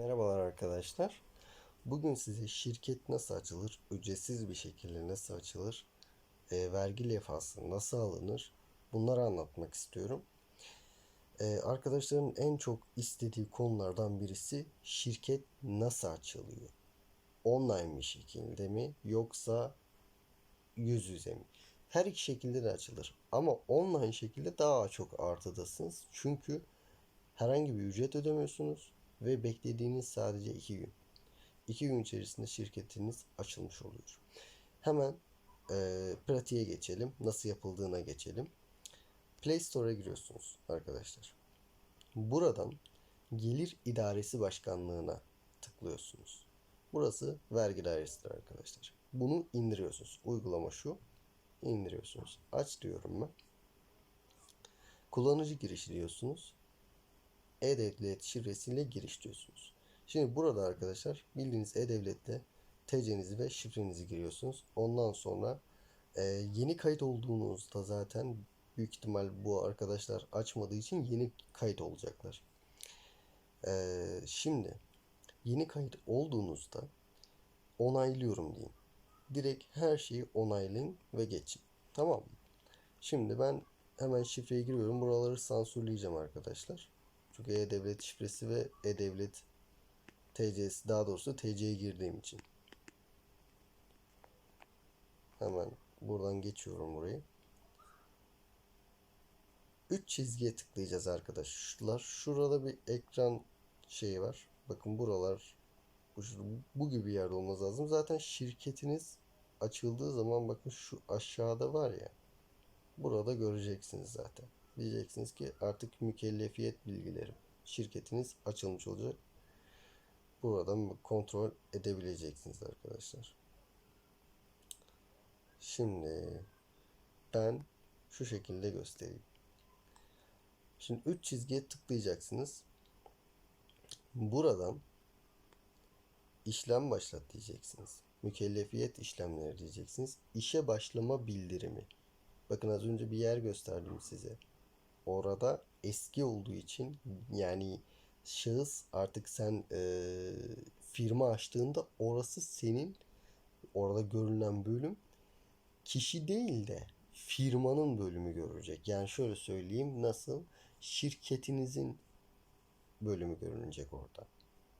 Merhabalar arkadaşlar. Bugün size şirket nasıl açılır, ücretsiz bir şekilde nasıl açılır, e, vergi levhası nasıl alınır bunları anlatmak istiyorum. E, arkadaşların en çok istediği konulardan birisi şirket nasıl açılıyor? Online bir şekilde mi yoksa yüz yüze mi? Her iki şekilde de açılır. Ama online şekilde daha çok artıdasınız. Çünkü herhangi bir ücret ödemiyorsunuz ve beklediğiniz sadece 2 gün. 2 gün içerisinde şirketiniz açılmış oluyor. Hemen e, pratiğe geçelim. Nasıl yapıldığına geçelim. Play Store'a giriyorsunuz arkadaşlar. Buradan Gelir İdaresi Başkanlığı'na tıklıyorsunuz. Burası vergi dairesidir arkadaşlar. Bunu indiriyorsunuz. Uygulama şu. indiriyorsunuz. Aç diyorum ben. Kullanıcı girişi diyorsunuz. E-Devlet şifresiyle giriş diyorsunuz. Şimdi burada arkadaşlar bildiğiniz E-Devlet'te TC'nizi ve şifrenizi giriyorsunuz. Ondan sonra e, yeni kayıt olduğunuzda zaten büyük ihtimal bu arkadaşlar açmadığı için yeni kayıt olacaklar. E, şimdi yeni kayıt olduğunuzda onaylıyorum diyeyim. Direkt her şeyi onaylayın ve geçin. Tamam mı? Şimdi ben hemen şifreyi giriyorum. Buraları sansürleyeceğim arkadaşlar. Çünkü E-Devlet şifresi ve E-Devlet TC'si daha doğrusu TC'ye girdiğim için. Hemen buradan geçiyorum burayı. 3 çizgiye tıklayacağız arkadaşlar. Şurada bir ekran şeyi var. Bakın buralar bu, bu gibi yerde olması lazım. Zaten şirketiniz açıldığı zaman bakın şu aşağıda var ya. Burada göreceksiniz zaten. Diyeceksiniz ki artık mükellefiyet bilgilerim. Şirketiniz açılmış olacak. Buradan kontrol edebileceksiniz arkadaşlar. Şimdi ben şu şekilde göstereyim. Şimdi 3 çizgiye tıklayacaksınız. Buradan işlem başlat diyeceksiniz. Mükellefiyet işlemleri diyeceksiniz. İşe başlama bildirimi. Bakın az önce bir yer gösterdim size. Orada eski olduğu için yani şahıs artık sen e, firma açtığında orası senin orada görünen bölüm kişi değil de firmanın bölümü görecek. Yani şöyle söyleyeyim nasıl şirketinizin bölümü görünecek orada.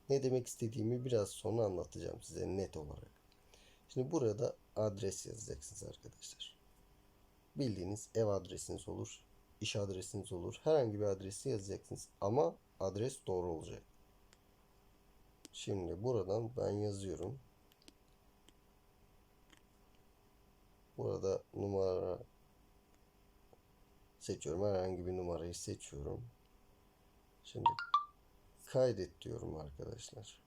Ne demek istediğimi biraz sonra anlatacağım size net olarak. Şimdi burada adres yazacaksınız arkadaşlar. Bildiğiniz ev adresiniz olur, iş adresiniz olur. Herhangi bir adresi yazacaksınız ama adres doğru olacak. Şimdi buradan ben yazıyorum. Burada numara seçiyorum. Herhangi bir numarayı seçiyorum. Şimdi kaydet diyorum arkadaşlar.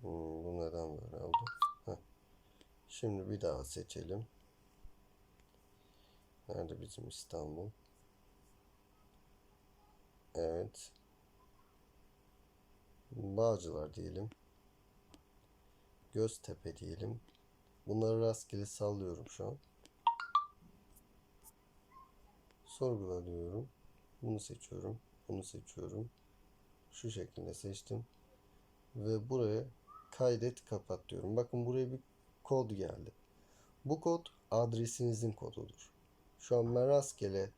Hmm, bu neden böyle oldu? Heh. Şimdi bir daha seçelim. Nerede bizim İstanbul? Evet. Bağcılar diyelim. Göztepe diyelim. Bunları rastgele sallıyorum şu an. Sorgula diyorum. Bunu seçiyorum. Bunu seçiyorum. Şu şekilde seçtim. Ve buraya kaydet kapat diyorum. Bakın buraya bir kod geldi. Bu kod adresinizin kodudur. Şu an ben rastgele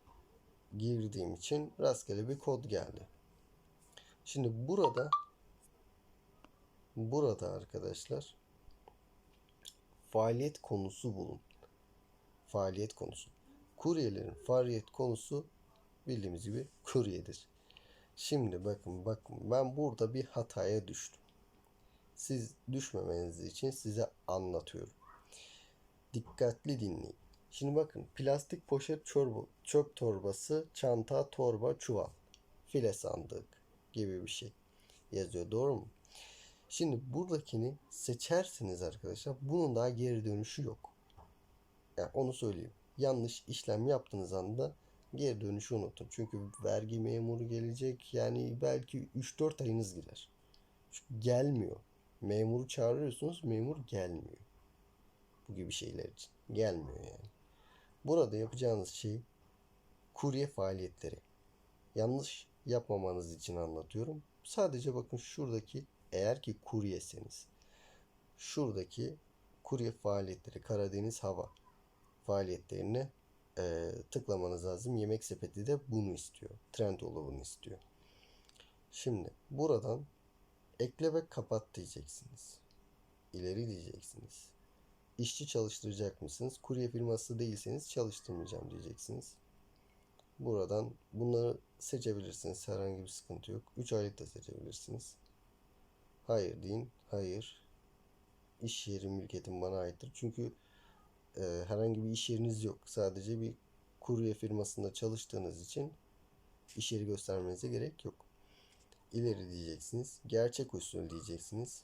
girdiğim için rastgele bir kod geldi. Şimdi burada burada arkadaşlar faaliyet konusu bulun. Faaliyet konusu. Kuryelerin faaliyet konusu bildiğimiz gibi kuryedir. Şimdi bakın bakın ben burada bir hataya düştüm. Siz düşmemeniz için size anlatıyorum. Dikkatli dinleyin. Şimdi bakın plastik poşet çorba, çöp torbası, çanta, torba, çuval, file sandık gibi bir şey yazıyor. Doğru mu? Şimdi buradakini seçersiniz arkadaşlar. Bunun daha geri dönüşü yok. Yani onu söyleyeyim. Yanlış işlem yaptığınız anda geri dönüşü unutun. Çünkü vergi memuru gelecek. Yani belki 3-4 ayınız gider. Çünkü gelmiyor. Memuru çağırıyorsunuz. Memur gelmiyor. Bu gibi şeyler için. Gelmiyor yani. Burada yapacağınız şey kurye faaliyetleri. Yanlış yapmamanız için anlatıyorum. Sadece bakın şuradaki eğer ki kuryeseniz şuradaki kurye faaliyetleri Karadeniz hava faaliyetlerine e, tıklamanız lazım. Yemek sepeti de bunu istiyor. Trendyol bunu istiyor. Şimdi buradan ekle ve kapat diyeceksiniz. İleri diyeceksiniz. İşçi çalıştıracak mısınız? Kurye firması değilseniz çalıştırmayacağım diyeceksiniz. Buradan bunları seçebilirsiniz. Herhangi bir sıkıntı yok. 3 aylık da seçebilirsiniz. Hayır deyin. Hayır. İş yeri mülkiyetim bana aittir. Çünkü e, herhangi bir iş yeriniz yok. Sadece bir kurye firmasında çalıştığınız için iş yeri göstermenize gerek yok. İleri diyeceksiniz. Gerçek usul diyeceksiniz.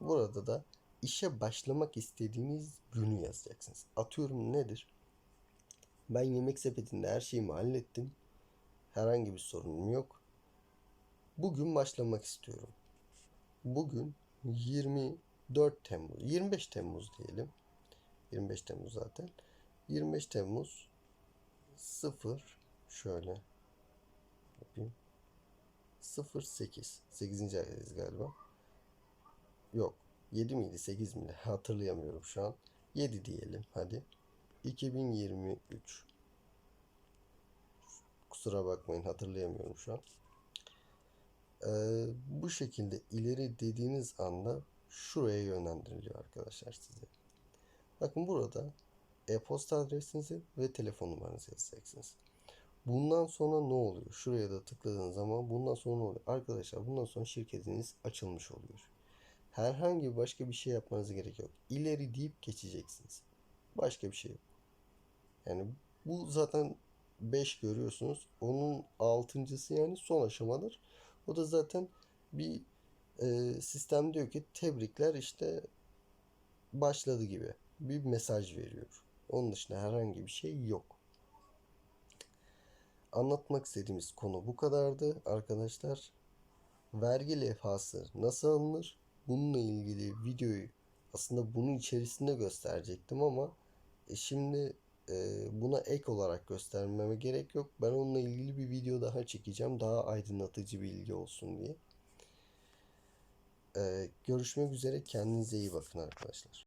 Burada da işe başlamak istediğiniz günü yazacaksınız. Atıyorum nedir? Ben yemek sepetinde her şeyimi hallettim. Herhangi bir sorunum yok. Bugün başlamak istiyorum. Bugün 24 Temmuz, 25 Temmuz diyelim. 25 Temmuz zaten. 25 Temmuz 0 şöyle yapayım. 08 8. aydayız galiba. Yok. 7 miydi 8 miydi hatırlayamıyorum şu an. 7 diyelim hadi. 2023 Kusura bakmayın hatırlayamıyorum şu an. Ee, bu şekilde ileri dediğiniz anda şuraya yönlendiriliyor arkadaşlar size. Bakın burada e-posta adresinizi ve telefon numaranızı yazacaksınız. Bundan sonra ne oluyor? Şuraya da tıkladığınız zaman bundan sonra ne oluyor? Arkadaşlar bundan sonra şirketiniz açılmış oluyor. Herhangi başka bir şey yapmanız gerek yok. İleri deyip geçeceksiniz. Başka bir şey yok. Yani bu zaten 5 görüyorsunuz. Onun altıncısı yani son aşamadır. O da zaten bir e, sistem diyor ki tebrikler işte başladı gibi bir mesaj veriyor. Onun dışında herhangi bir şey yok. Anlatmak istediğimiz konu bu kadardı arkadaşlar. Vergi levhası nasıl alınır? Bununla ilgili videoyu aslında bunun içerisinde gösterecektim ama e, şimdi e, buna ek olarak göstermeme gerek yok. Ben onunla ilgili bir video daha çekeceğim. Daha aydınlatıcı bilgi olsun diye. E, görüşmek üzere. Kendinize iyi bakın arkadaşlar.